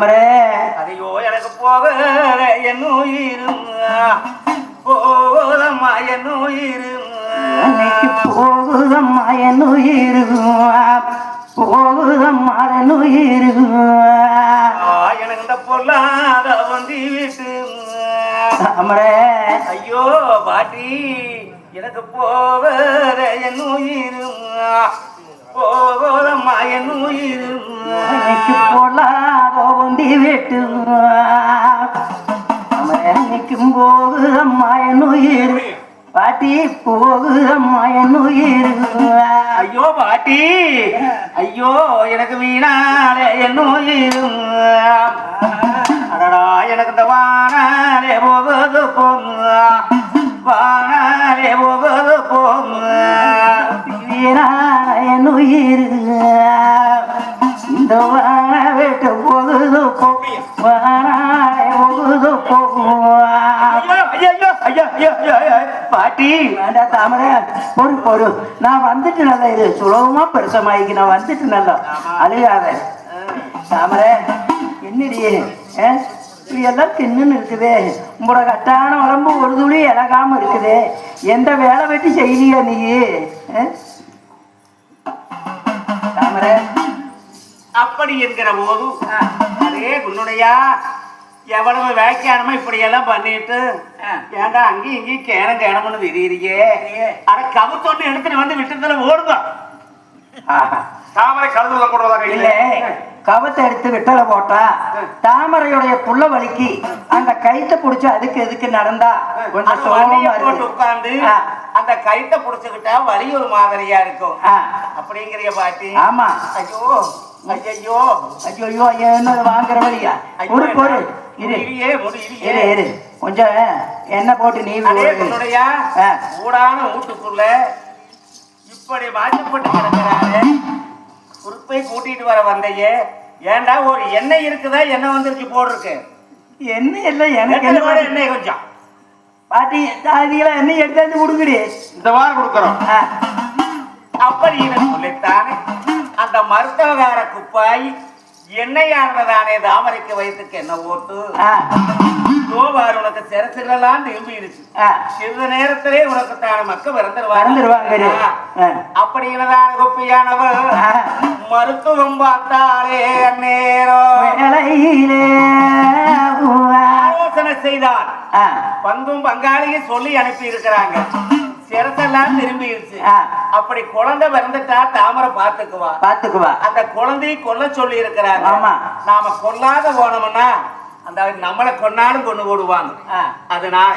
தாமரை. ஐயோ எனக்கு போக என் உயிரும் போதம்மா என் உயிரும் போகுதம்மா என் உயிரு. போகுதம்மா என் உயிரு. எனக்கு இந்த பொல்லாத வந்தி வீட்டு. தாமரை. ஐயோ பாட்டி எனக்கு போவத என் உயிரும் போதம்மா என் உயிரும் அன்னைக்கு ஒண்டி விட்டு நிற்கும் போது அம்மா என் உயிர் பாட்டி போகு அம்மா என் உயிர் ஐயோ பாட்டி. ஐயோ எனக்கு வீணாலே என் உயிர் பாட்டி வேண்டாம் தாமரை பொறு பொறு நான் வந்துட்டு நல்லா இது சுலபமா பெருசமாயிக்கு நான் வந்துட்டு நல்லா அழுகாத தாமரை என்னடி ஆ? எல்லாம் தின்னுன்னு இருக்குதே உங்களோட கட்டான உடம்பு ஒரு துளி இழகாம இருக்குதே எந்த வேலை வெட்டி செய்யலையா நீ அப்படி என்கிற போது அதே உன்னுடையா எவ்வளவு வியாக்கியானமா இப்படி எல்லாம் பண்ணிட்டு ஏன்டா அங்கேயும் இங்கேயும் கேனம் கேனம்னு விரியிறியே அட கவுத்தொன்னு எடுத்துட்டு வந்து விட்டதுல ஆஹா. தாமரை கழுதுல போடுவதாக இல்ல கவத்தை எடுத்து விட்டல போட்டா தாமரையுடைய புள்ள வலிக்கு. அந்த கைத்தை புடிச்சு அதுக்கு எதுக்கு நடந்தா கொஞ்சம் சோகமா உட்கார்ந்து. அந்த கைத்தை புடிச்சுக்கிட்டா வலி ஒரு மாதிரியா இருக்கும். ஆ, அப்படிங்கிறிய பாட்டி. ஆமா. ஐயோ. ஐயோ ஐயோ ஐயோ ஐயோ என்ன வாங்குற வழியா? ஒரு பொரு இரு. இரு இரு. கொஞ்சம் எண்ணெய் போட்டு நீ. உன்னுடைய. ஊடான வீட்டுக்குள்ள இப்படி மாற்றப்பட்டு கிடக்கிறாரு. குறுப்பை கூட்டிட்டு வர வந்தையே ஏன்டா ஒரு எண்ணெய் இருக்குதா? எண்ணெய் வந்துருச்சு போடுருக்கு எண்ணெய் இல்லை எனக்கு என்ன எண்ணெய் கொஞ்சம்? பாட்டி தாதியெல்லாம் எண்ணெய் எடுத்தாந்து கொடுக்குடி. இந்த வாரம் கொடுக்குறோம். ஆ, அப்படின்னு சொல்லித்தானே? அந்த மருத்துவகார குப்பாய் எண்ணெயானதானே தாமரைக்கு வயிற்றுக்கு என்ன ஓட்டு ஆ, யோபார் உனக்கு சிறசுகளெல்லாம் திரும்பிடுச்சு ஆ. சிறிது நேரத்திலே உனக்கு தான. அப்படிங்கிறதான குப்பியானவர். மருத்துவம் பார்த்தாலே உவா. ஆலோசனை செய்தார் பங்கும் பங்காளியும் சொல்லி அனுப்பி இருக்கிறாங்க சிரசெல்லாம் திரும்பிடுச்சு. அப்படி குழந்தை பிறந்துட்டா தாமரை பார்த்துக்குவா. பாத்துக்குவா அந்த குழந்தையை கொல்ல சொல்லி இருக்கிறாங்க ஆமா. நாம கொல்லாத போனோம்னா அந்த நம்மளை கொன்னாலும் கொண்டு போடுவாங்க. அதனால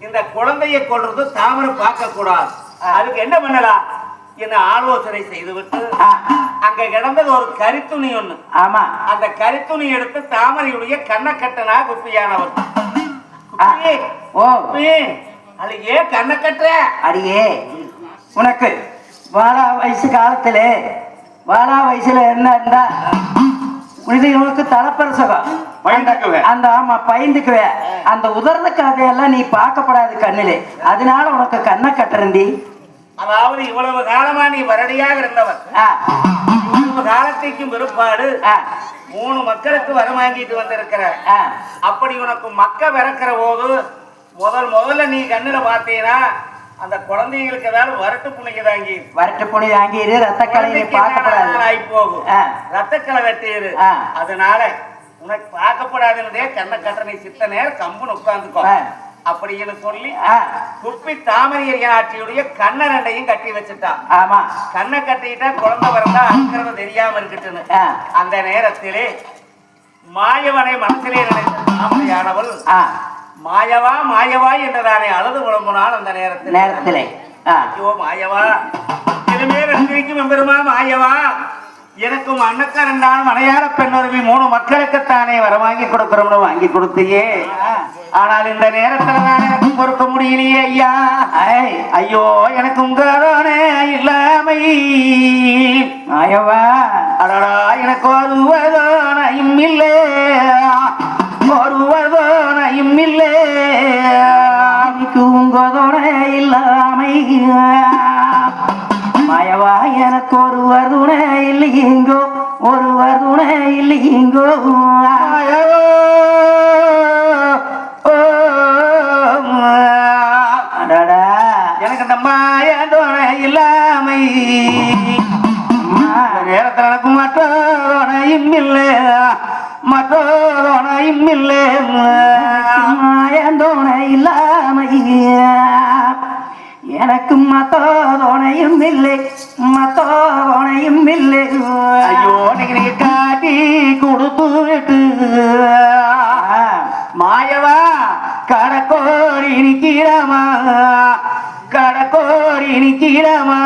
இந்த குழந்தையை கொல்றது தாமரை பார்க்க கூடாது. அதுக்கு என்ன பண்ணலாம்? என்ன ஆலோசனை செய்துவிட்டு அங்க கிடந்தது ஒரு கரித்துணி ஒண்ணு. ஆமா. அந்த கரித்துணி எடுத்து தாமரையுடைய கண்ணை கட்டனா குப்பியானவர் ஓ. ஏன் கண்ணை கட்டுற. அடியே உனக்கு வாழா வயசு காலத்துல வாழா வயசுல என்ன இருந்தா இது உனக்கு தலைப்பரசகம். அந்த ஆமா பயந்துக்குவே. அந்த உதர்ந்த கதையெல்லாம் நீ பார்க்கப்படாது கண்ணிலே. அதனால உனக்கு கண்ணை கட்டுறந்தி அதாவது இவ்வளவு காலமா நீ வரடியாக இருந்தவர் ஆ, இவ்வளவு காலத்திற்கும் பிற்பாடு ஆ, மூணு மக்களுக்கு வரம் வாங்கிட்டு வந்திருக்கிற. ஆ. அப்படி உனக்கு மக்க பிறக்கிற போது முதல் முதல்ல நீ கண்ணுல பார்த்தீங்கன்னா அந்த குழந்தைங்களுக்கு ஏதாவது வரட்டு புண்ணிக்கு தாங்கி வரட்டு புனி வாங்கிடு ரத்த கலை நீ பார்க்கப்படாது ஆகி போகும் ஆ. ரத்தக்களை வெட்டிடு. அதனால உனக்கு பார்க்கப்படாதுன்னதே கண்ணை கட்ட நீ சித்த நேரம் கம்புன்னு உட்கார்ந்துக்கோ ஆ. அப்படின்னு சொல்லி குப்பி தாமரையர் ஆட்சியுடைய கண்ணை ரெண்டையும் கட்டி வச்சுட்டான் ஆமா. கண்ணை கட்டிட்டா குழந்தை பிறந்தா அறுக்கிறது தெரியாம இருக்கட்டுன்னு அந்த நேரத்திலே மாயவனை மனசிலே நினைத்த தாமரையானவள் மாயவா மாயவா என்றதானே அழுது புலம்புனாள் அந்த நேரத்தில். நேரத்திலே. ஐயோ மாயவா. இதுமே எம்பெருமா மாயவா? எனக்கும் அன்னக்காரன் தான் மலையாள பெண்ணுரிமை மூணு மக்களுக்குத்தானே வர வாங்கி கொடுக்கிறோம்னு வாங்கி கொடுத்தியே. ஆனால் இந்த நேரத்துல நான் எனக்கு பொறுக்க முடியலையே ஐயா. ஐயோ எனக்கு உங்களோட இல்லாமை. மாயவா. அடடா எனக்கு ஒருவதோ நயம் இல்லை ஒருவதோனையும் இல்லை. உங்கதோனை இல்லாமை. மயவா எனக்கு ஒருவர் துணை இல்லை இங்கோ ஒருவர் துணை இல்லை இங்கோ எனக்கு இந்த மாய துணை இல்லாமை நேரத்தில் எனக்கு மாட்டோனையும் இல்லை. மற்றொனையும் இல்லை மாயந்தோணை இல்லாமையா எனக்கு மத்தோணையும் இல்லை மத்தோணையும் இல்லை ஐயோ நீங்க காட்டி கொடுத்து விட்டு. மாயவா கடக்கோரி நிக்கிறமா கடக்கோரி நிக்கிறமா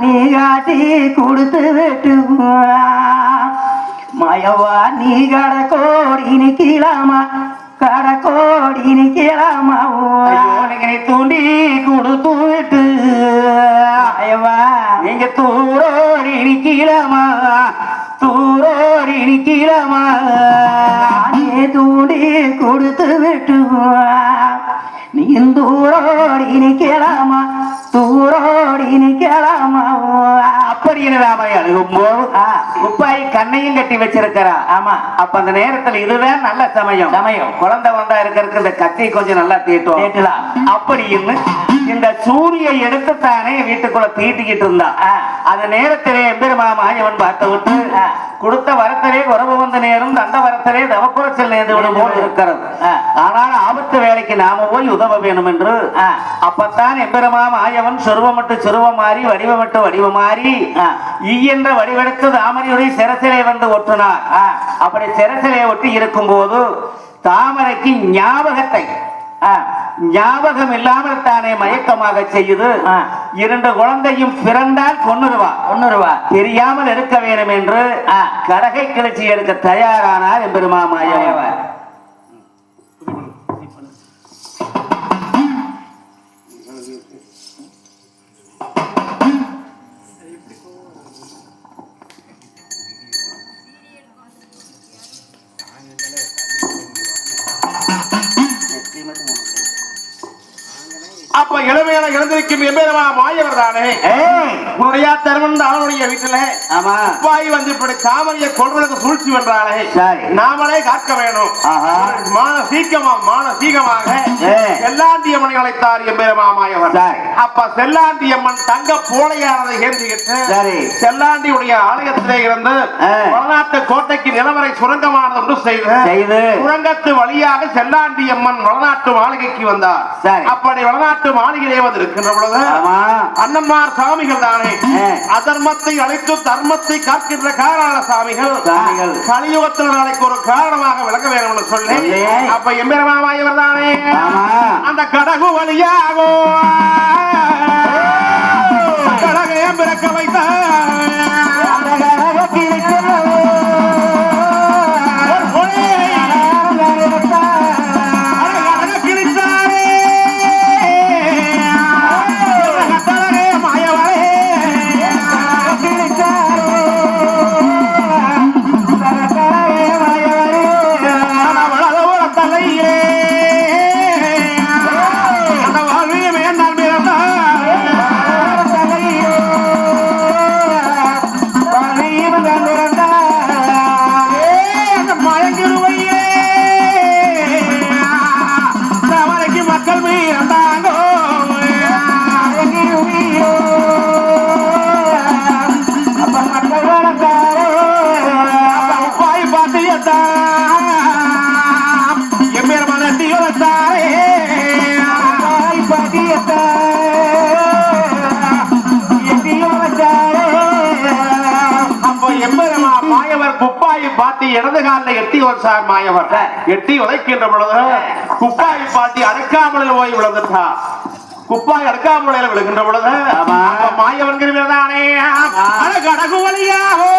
நீ காட்டி கொடுத்து விட்டு. கடை கோடி நிக்கலாமா கடை கோடி நிக்கலாமா ஐயோ நீங்க நீ தூண்டி கொடுத்து விட்டு மயவா நீங்க தூரோடி நிக்கிறமா தூரோடி நிக்கிறமா நீ தூண்டி கொடுத்து விட்டு நீ தூரோடி நிக்கலாமா தூரோடி நிக்கலாமா அப்படி ராமை அழுகும் போது குப்பாய் கண்ணையும் கட்டி வச்சிருக்கிறா. ஆமா அப்ப அந்த நேரத்துல இதுதான் நல்ல சமயம். சமயம். குழந்தை வந்தா இருக்கிறதுக்கு இந்த கத்தி கொஞ்சம் நல்லா தீட்டும் கேட்டலாம் அப்படின்னு இந்த சூரிய எடுத்து தானே வீட்டுக்குள்ள தீட்டிக்கிட்டு இருந்தா. அந்த நேரத்திலே எம்பெருமா மாயவன் பார்த்து விட்டு. கொடுத்த வரத்திலே உறவு வந்த நேரம் அந்த வரத்திலே தவக்குறைச்சல் நேர்ந்து விடும் போது இருக்கிறது. ஆனால் ஆபத்து வேலைக்கு நாம போய் உதவ வேணும் என்று. அப்பத்தான் எம்பெருமா மாயவன் சொருவமட்டு சொருவம் மாறி வடிவமட்டு வடிவம் மாறி. ஈ என்ற வடிவெடுத்து தாமரையுடைய சிரசிலே வந்து ஒட்டினார். அப்படி சிரசிலே ஒட்டி இருக்கும் போது தாமரைக்கு ஞாபகத்தை ஞாபகம் இல்லாமல் தானே மயக்கமாக செய்யுது. இரண்டு குழந்தையும் பிறந்தால் கொன்னுருவா ஒன்னு ரூபா தெரியாமல் இருக்க வேண்டும் என்று. கடகை கிளர்ச்சி எடுக்க தயாரானார் எம்பெருமா மாயவன். அப்ப இளமையான இழந்திருக்கும் எம்பேரமா மாயவர் தானே உன்னுடைய தருமன் அவனுடைய வீட்டுல ஆமா அப்பாய் வந்து இப்படி தாமரைய கொள்வதற்கு சூழ்ச்சி பண்றாளே. நாமளே காக்க வேணும். மானசீகமா மானசீகமாக ஏ. செல்லாண்டியம்மனை அழைத்தார் எம்பேரமா மாயவர். அப்ப செல்லாண்டியம்மன் தங்க போலையானதை ஏந்திக்கிட்டு. செல்லாண்டியுடைய ஆலயத்திலே இருந்து. வடநாட்டு கோட்டைக்கு நிலவரை சுரங்கமானது ஒன்று செய்து. சுரங்கத்து வழியாக செல்லாண்டியம்மன் வடநாட்டு மாளிகைக்கு வந்தார். அப்படி வடநாட்டு மாளிகையிலே வந்து இருக்கின்ற பொழுது அண்ணன்மார் சாமிகள் தானே. அதர்மத்தை அழைத்து தர்மத்தை காக்கின்ற காரண சாமிகள். கலியுகத்தில் நாளைக்கு ஒரு காரணமாக விளக்க வேணும்னு சொல்லி சொல்லி. அப்ப எம்பெருமாமாயவர் தானே ஆமா. அந்த கடகு வழியாகும் கடகையம் பிறக்க வைத்தார் எட்டி உதைக்கின்ற பொழுது குப்பாயை பாட்டி அடக்காமலில் போய் விழுந்துட்டார் குப்பாய் அடக்காமலையில் விழுகின்ற பொழுது ஆமா. அப்ப மாயவன் கிருமிதானே அழகடகு வழியாகோ.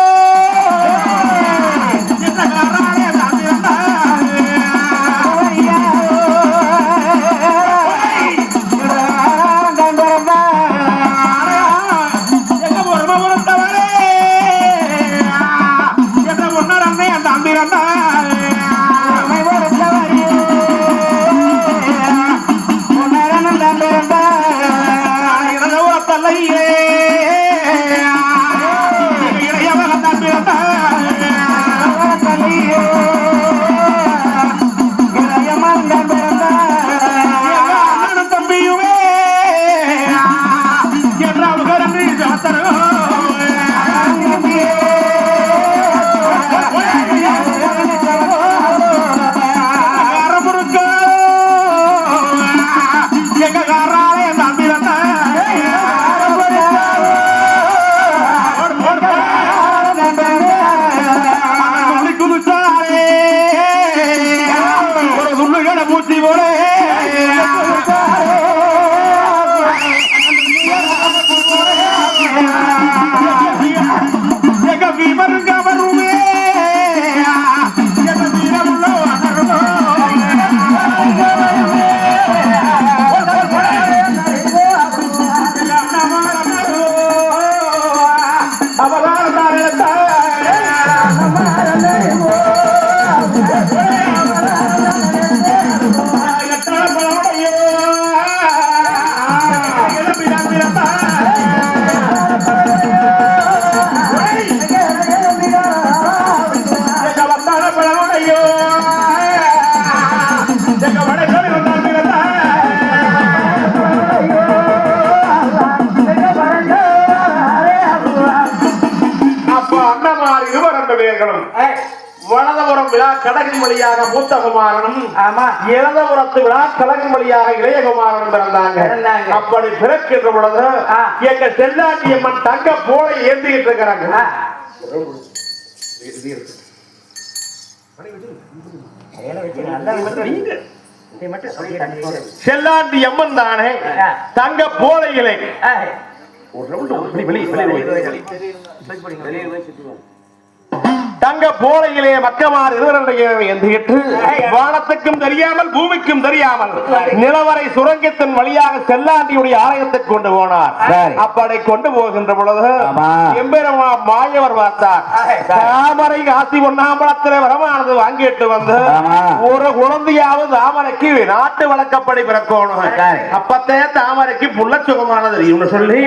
மூத்தகுமாரனும் ஆமா இடதுபுறத்து விழா கடகின் வழியாக இளையகுமாரனும் பிறந்தாங்க பிறந்தாங்க. அப்படி பிறக்கின்ற பொழுது. எங்க செல்லாண்டி அம்மன் தங்க போலை ஏந்திக்கிட்டு இருக்கிறாங்க. செல்லாண்டி அம்மன் தானே. தங்க போலைகளை. ஒரு round வெளியே வெளியே வெளியே வெளியே சுத்துவோம். தங்க போலையிலே மக்கமார் எந்திட்டு வானத்துக்கும் தெரியாமல் பூமிக்கும் தெரியாமல் நிலவரை சுரங்கத்தின் வழியாக செல்லாண்டியுடைய ஆலயத்துக்கு கொண்டு போனார். அப்படி கொண்டு போகின்ற பொழுது. எம்பெருமா மாயவர் பார்த்தார். தாமரை காசி ஒன்னாம்பலத்திலே வரமானது வாங்கிட்டு வந்து. ஒரு குழந்தையாவது தாமரைக்கு நாட்டு வழக்கப்படி பிறக்கணும். அப்பத்தே தாமரைக்கு புள்ள சுகமானது சொல்லி.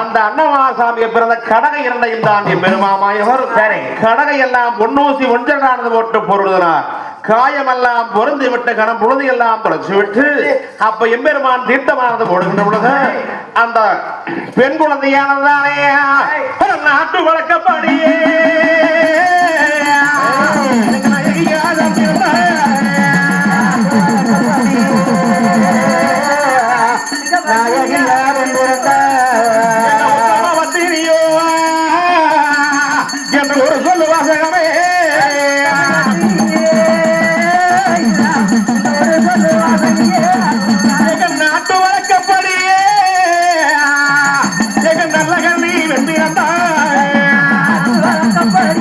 அந்த அன்னமாசாமியை பிறந்த கடகை இரண்டையும் தான் பெருமாமாயவர் சரி. கடகை எல்லாம் பொன்னூசி ஒன்றனானது போட்டு பொருளினார் காயமெல்லாம் பொருந்தி விட்டு கணம் பொழுது எல்லாம் தொடச்சு விட்டு அப்ப எம்பெருமான் தீர்த்தமானது போடுகின்ற பொழுது அந்த பெண் குழந்தையானதுதானே. நாட்டு வழக்கப்படியே. கல்வி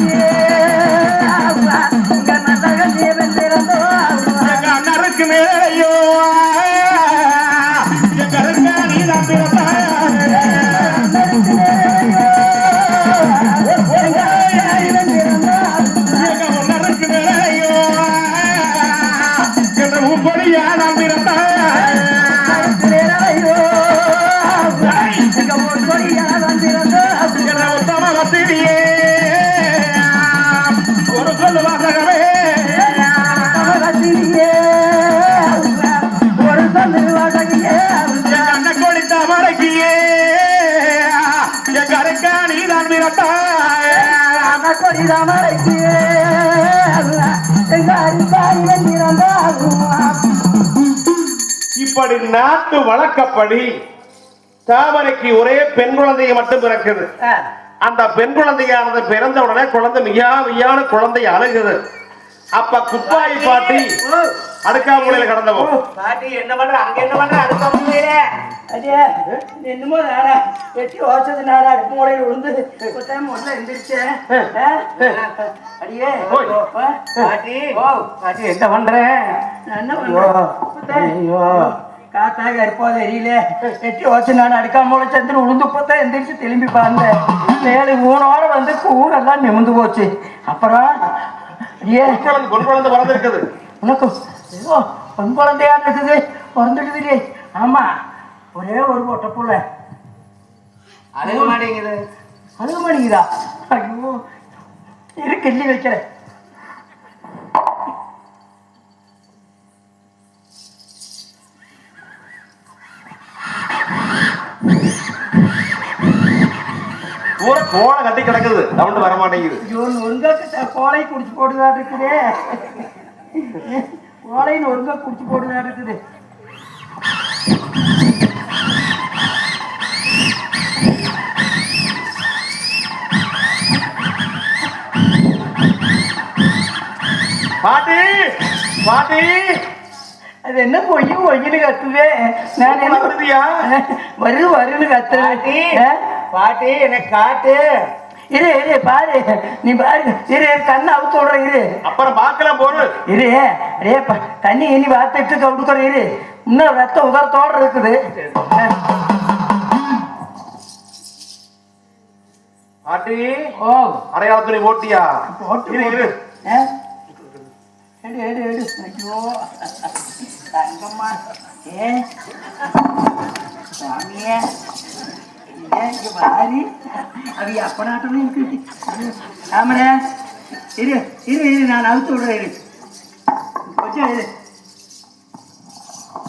இப்படி நாட்டு வழக்கப்படி தாமரைக்கு ஒரே பெண் குழந்தைய மட்டும் பிறக்குது. அந்த பெண் குழந்தையானது பிறந்த உடனே குழந்தை மியா மியான குழந்தை அழுகுது. அப்ப குப்பாய் பாட்டி அடுக்காமூலையில கடந்தவோ. பாட்டி என்ன பண்ற? அங்க என்ன பண்ற? அடுத்த மூலையில அடியே என்னமோ நாடா வெட்டி ஓச்சது நாடா அடுத்த மூலையில விழுந்து கொத்தாம முதல்ல எந்திரிச்சேன்? அடியே? பாட்டி ஓ பாட்டி என்ன பண்ற நான் என்ன பண்றேன் காத்தாக இருப்போது எரியல வெட்டி ஓச்சு நான் அடுக்காம மூளை சந்திர உளுந்து போத்தா எந்திரிச்சு திரும்பி பார்த்தேன் மேலே ஊனோட வந்து கூடெல்லாம் நிமிந்து போச்சு அப்புறம் குழந்தை பொன் குழந்தை பிறந்திருக்குது உனக்கு ஏதோ பெண் குழந்தையா இருக்குது பிறந்துடுதுலே ஆமா ஒரே ஒரு பொட்டை புள்ள. அழுக மாட்டேங்குது. அழுக மாட்டேங்குதா? ஐயோ இரு கிள்ளி வைக்கிறேன். பூரா கோலை கட்டி கிடக்குது. ரவுண்டு வர மாட்டேங்குது. ஐயோ நொறுங்க கோலை குடிச்சு போட்டுதா இருக்குது. கோலை நொறுங்க குடிச்சு போட்டுதா இருக்குது. பாட்டி பாட்டி. அது என்ன பொய் பொய்னு கத்துவே நான் என்ன வருதியா? வரு வருன்னு கத்து பாட்டி எனக்கு காட்டு. இரு இரு பாரு. நீ பாரு. இரு கண்ணை அவுத்து விடுற இரு. அப்புறம் பார்க்கலாம் போரு இரு. ரே தண்ணி இனி வாத்துட்டு கொடுக்குற இரு. இன்னும் ரத்தம் உதரத்தோட இருக்குது. பாட்டி ஓ. அடையாள துணி ஓட்டியா இரு இரு? எடு எடு எடு ஐயோ தங்கம்மா ஏ சாமியே இங்க பாரு அது அப்பனாட்டம் இருக்குது ஆமரே இரு இரு இரு நான் அவுத்து விடுறேன் இரு கொஞ்சம் இரு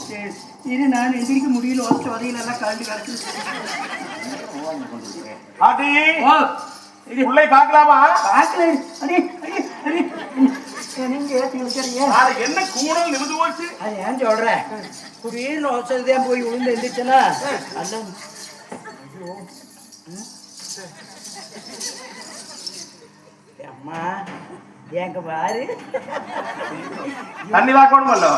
சரி இரு நான் எந்திரிக்க முடியல ஓச்சு வரையில எல்லாம் கழண்டு ஓ உள்ளே பார்க்கலாமா பார்க்கல அடி என்ன கூடல் நிமிந்து போச்சு? அது ஏன் சொல்றேன் குடியிருந்த வசதிதான் போய் விழுந்து எழுந்துச்சுன்னா. அம்மா எங்க பாரு. தண்ணி வாக்கணுமல்லோ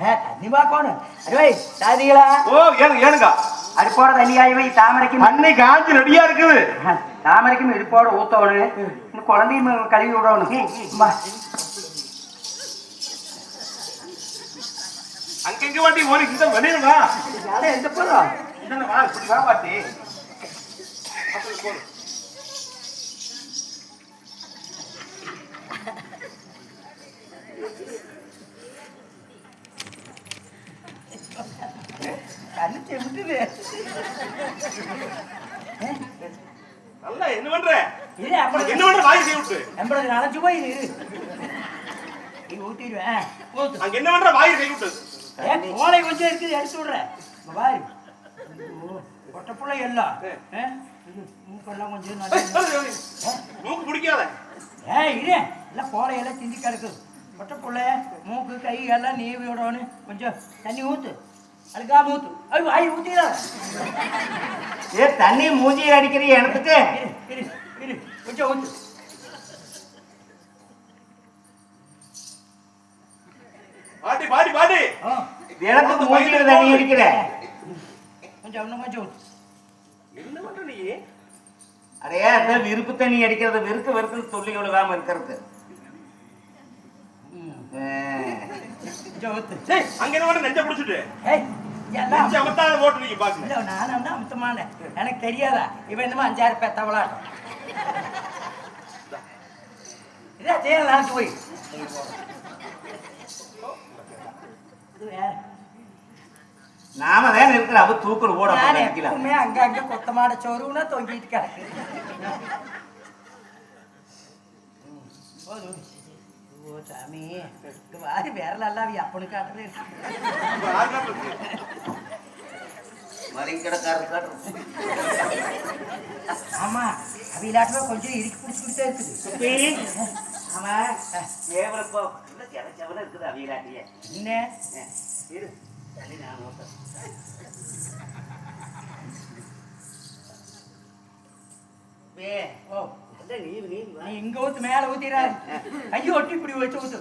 தண்ணி பார்க்கணும் அடே சாதிகளா? ஓ ஏனு ஏனுங்க. அது போட தண்ணியாய் வை தாமரைக்கு தண்ணி காஞ்சி ரெடியா இருக்குது. தாமரைக்கும் இடுப்போட இந்த குழந்தையும் கழுவி விடணும். அங்கங்க வாட்டி ஒரு இந்த வெளியில வா. யாரே எந்த வா பாட்டி அப்படி போடு. கண்ணு செவிட்டுது நல்லா என்ன பண்ற? இது அப்படி என்ன பண்ற? வாய் செய்ய விட்டு. எம்பளது நனைஞ்சு போய் நீ ஊத்திடுவேன் ஊத்து அங்க என்ன பண்ற? வாய் செய்ய விட்டு. ஏன் கோலை கொஞ்சம் இருக்குது எடுத்து விடுறேன் பொட்ட பிள்ளை எல்லாம் மூக்கெல்லாம் கொஞ்சம். மூக்கு பிடிக்காத. ஏய் இரு. எல்லாம் கோலையெல்லாம் சிந்தி கிடக்குது பிள்ளை மூக்கு கை எல்லாம் நீவி விடணும். கொஞ்சம் தண்ணி ஊத்து. அதுக்காக ஊத்து ஐயோ வாய் ஊத்திடாத. ஏ தண்ணி மூஞ்சி அடிக்கிற எனத்துக்கு இரு இரு இரு. கொஞ்சம் ஊத்து. எனக்கு மூஞ்சில தண்ணி அடிக்கிற. கொஞ்சம் இன்னும் கொஞ்சம். என்ன பண்ற நீ? அடையா அந்த விருப்பு தண்ணி அடிக்கிறது விருக்கு விருக்குன்னு சொல்லி விழுகாம இருக்கிறது. எனக்கு தெரியாதா? இவன் என்னமோ அஞ்சாறு இதே நாளைக்கு போய். இது வேற. நாம தான் இருக்கிற அவ நான் நினைக்கலாம் எப்பவுமே அங்க அங்க கொத்த மாட சோறுனா தொங்கிட்டு கிடக்கு. ஓ சாமி இது வாரி அப்பனு காட்டுறது மறைக்கடக்காரர் ஆமா அவிலாட்டுல கொஞ்சம் இறுக்கி பிடிச்சிக்கிட்டே இருக்குது. ஆமா. ஏவல போ. செவ செவல இருக்குது அவியலாட்டிய என்ன? இங்க ஊத்து மேல ஊத்திடாரு கையை ஒட்டி இப்படி வச்சு ஊத்து.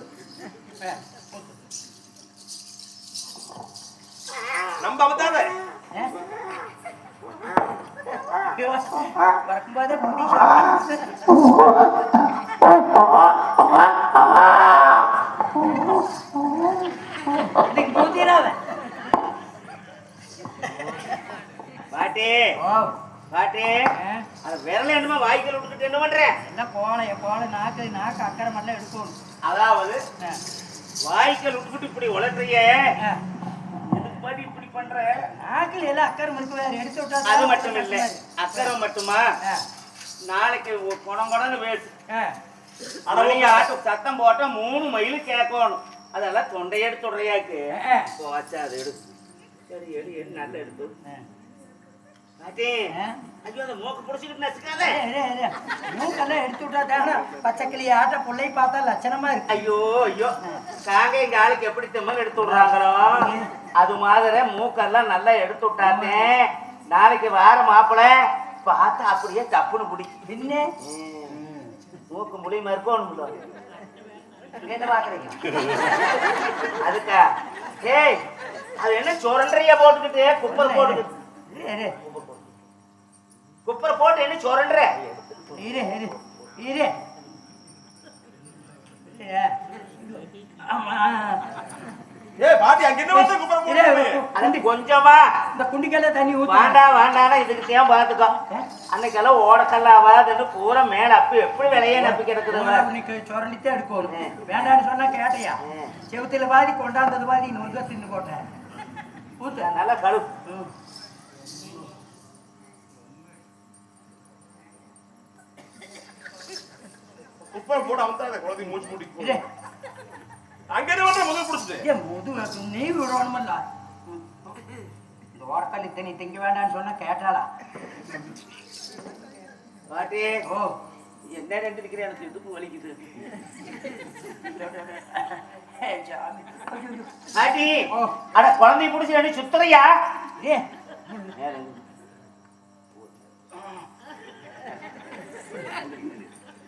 நம்ம? ஐயோ, வரும்போதே முடி சாப்பிட்டு. இதுக்கு ஊத்திடாத. பாட்டி. பாட்டி அது விரல என்னமா வாய்க்கால் விட்டுட்டு என்ன பண்ற? எல்லாம் கோலை கோலை நாக்கு நாக்கு அக்கறை மட்டும் எடுக்கணும் அதாவது வாய்க்கால் விட்டுட்டு இப்படி. இதுக்கு பாட்டி இப்படி பண்ற? நாக்குல எல்லாம் அக்கறை இருக்கு வேற எடுத்து விட்டா அது மட்டும் இல்ல. அக்கறை மட்டுமா? நாளைக்கு குடம்னு வேட்டு ஆ. அதோடைய ஆட்டு சத்தம் போட்டா மூணு மயிலு கேட்கணும். அதெல்லாம் தொண்டை எடுத்து உடையாக்கு ஆ. போச்சா அது எடு சரி எடு எடு நல்லா எடுத்து. மூக்கெல்லாம் எடுத்து விட்டா தானே பச்சை கிளி ஆட்ட பிள்ளை பார்த்தா லட்சணமா இருக்கு. ஐயோ ஐயோ. காங்க எங்க ஆளுக்கு எப்படி தெம்மல் எடுத்து விடுறாங்களோ? அது மாதிரி மூக்கெல்லாம் நல்லா எடுத்து விட்டாத்தே. நாளைக்கு வார மாப்பிள பார்த்தா அப்படியே தப்புன்னு பிடிக்கும் என்ன மூக்கு முடியுமா இருக்கணும் என்ன பாக்குறீங்க அதுக்கா ஏய் அது என்ன சுரண்டையா போட்டுக்கிட்டு குப்பர் போட்டுக்கிட்டு? குப்பர் போட்டு என்ன சுரண்ட இரு, இரு, இரு. கொஞ்சமா. இந்த குண்டிக்கெல்லாம் தண்ணி ஊத்து. வேண்டாம் வேண்டாம் இதுக்கு தேன் பாத்துக்கோ. அன்னைக்கெல்லாம் ஓடக்கல்லாவாதுன்னு பூரா மேல அப்பி எப்படி விளைய நப்பி கிடக்குதுங்க? இன்னைக்கு சுரண்டித்தான் எடுக்கணும். வேண்டாம்னு சொன்னா கேட்டையா? செவுத்துல பாதி கொண்டாந்தது பாதி நொங்க தின்னு போட்டேன். ஊத்து. நல்லா கழு ம். குப்பரை போட்டு அமத்தாத குழந்தை மூச்சு. மூடி அங்க என்ன பண்ற முதுகு பிடிச்சிட்டு ஏன் முது நெய் விடணுமல்ல. இந்த ஓரக்கல்லி தண்ணி திங்க வேண்டாம்னு சொன்னா கேட்டாளா? பாட்டி ஓ. என்ன ரெண்டு இருக்கிறேன் எனக்கு இடுப்பு வலிக்குது. பாட்டி ஓ. அட குழந்தைய பிடிச்சி ரெண்டு சுத்துறையா? ஏ,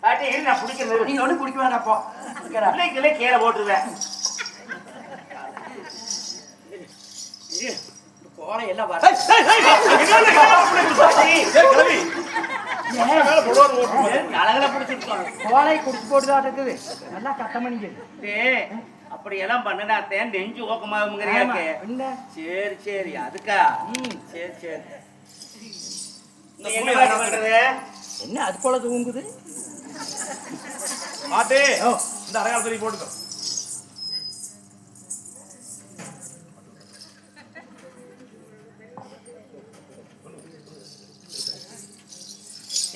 பாட்டி இரு நான் பிடிக்கிறது நீங்க ஒண்ணும் குடிக்க வேண்டாம் போ இருக்கிறா. பிள்ளைகளே கீழே போட்டுருவேன் கோலை எல்லாம் அழகுல பிடிச்சிருக்கோம் கோலை குடிச்சு போட்டுதான் இருக்குது நல்லா கட்டம் பண்ணிக்குது டேய், அப்படி எல்லாம் பண்ணுனாத்தேன் நெஞ்சு ஓக்கமாகுங்கிறியாக்கு என்ன சரி சரி அதுக்கா ம். சரி சரி என்ன அது போல தூங்குது மாட்டு இந்த அரையாள் சொல்லி போட்டுக்கோ.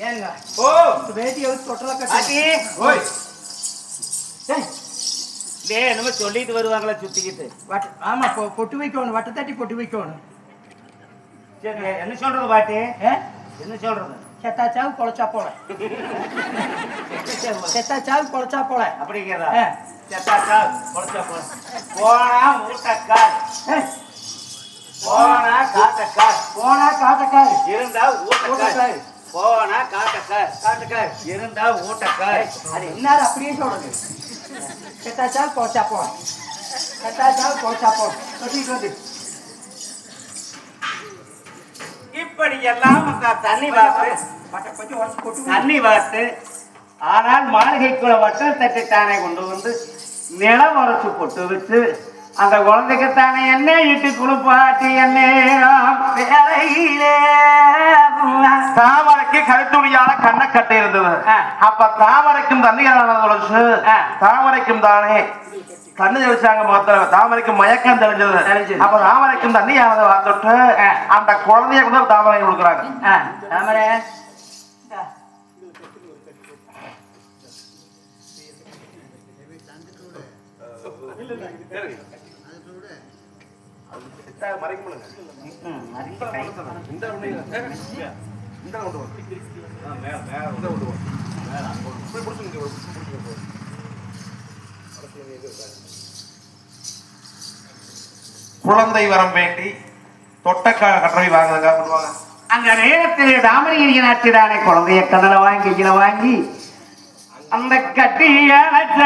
ஏங்க ஓ. வேட்டி வச்சு தொட்டல கட்டி. ஓய். என்னமோ சொல்லிட்டு வருவாங்களா சுத்திக்கிட்டு. வட்ட ஆமா பொட்டு வைக்கணும் வட்ட தட்டி பொட்டு வைக்கணும். சரி என்ன சொல்றது பாட்டி? என்ன சொல்றது? செத்தாச்சாவு பொழைச்சா போல செத்தாச்சாவு பொழைச்சா போல அப்படிங்கிறதா. செத்தாக்கா பொழைச்சா போல போனா ஊட்டக்கார் போனா காட்டக்கார் போனா காட்டக்காரு இருந்தா ஊட்டக்கார். போனா காட்டக்கார் காட்டுக்காரு இருந்தா ஊட்டக்கார் அது என்னாரு அப்படியே சொல்றது? செத்தாச்சாவு பொழைச்சா போல செத்தாச்சாவு பொழைச்சா போல சொல்லிட்டு வந்து இப்படி எல்லாம் தண்ணி வாத்து வட்ட கொஞ்சம் உடச்சு பொட்டு வை. தண்ணி வாத்து ஆனால் மாளிகைக்குள்ள வட்டம் தட்டுத்தானே கொண்டு வந்து நிலம் உரைச்சு பொட்டு வச்சு அந்த குழந்தைக்குத்தானே என்ன இட்டு குளிப்பாட்டி என்ன தாமரைக்கு கருத்துணியால கண்ணை கட்டி இருந்தது. அப்ப தாமரைக்கும் தண்ணீரானது ஆ. தாமரைக்கும் தானே கண்ணு தெளிச்சாங்க மாத்திரம் தாமரைக்கும் மயக்கம் தெளிஞ்சது. அப்ப தாமரைக்கும் தண்ணியானதை பார்த்துட்டு ஆ. அந்த குழந்தைய கொண்டு வந்து தாமரை கொடுக்குறாங்க ஆ, தாமரை இந்தா. குழந்தை வரம் வேண்டி தொட்டக்கா கட்டளை வாங்குறாங்க பண்ணுவாங்க அங்க நேரத்திலே தாமரையின் நாச்சிதானே குழந்தைய கடலை வாங்கி கீழே வாங்கி அந்த கட்டியாங்க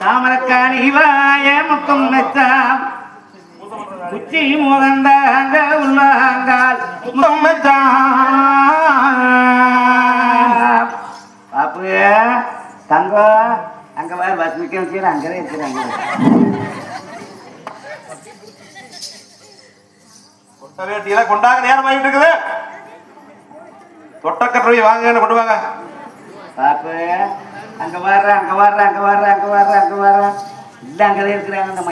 தாமரக்காணி வாய முத்தம் வச்சாம். உச்சி முகந்தாங்க உள்ளாங்கால் முத்தம் வச்சாம். பாப்பு தங்கம் அங்க வா பஸ் மிக்க வச்சு அங்கதான் இருக்கிறாங்க கொட்ட வேட்டியெல்லாம் கொண்டாங்க நேரம் ஆகிட்டு இருக்குது தொட்டக்கட்டளை வாங்க. கொண்டுவாங்க பாப்பு அங்க வர்ற அங்க வர்ற அங்க வர்ற அங்க வர்ற அங்க வர்ற இல்ல அங்கதான் இருக்கிறாங்க அந்த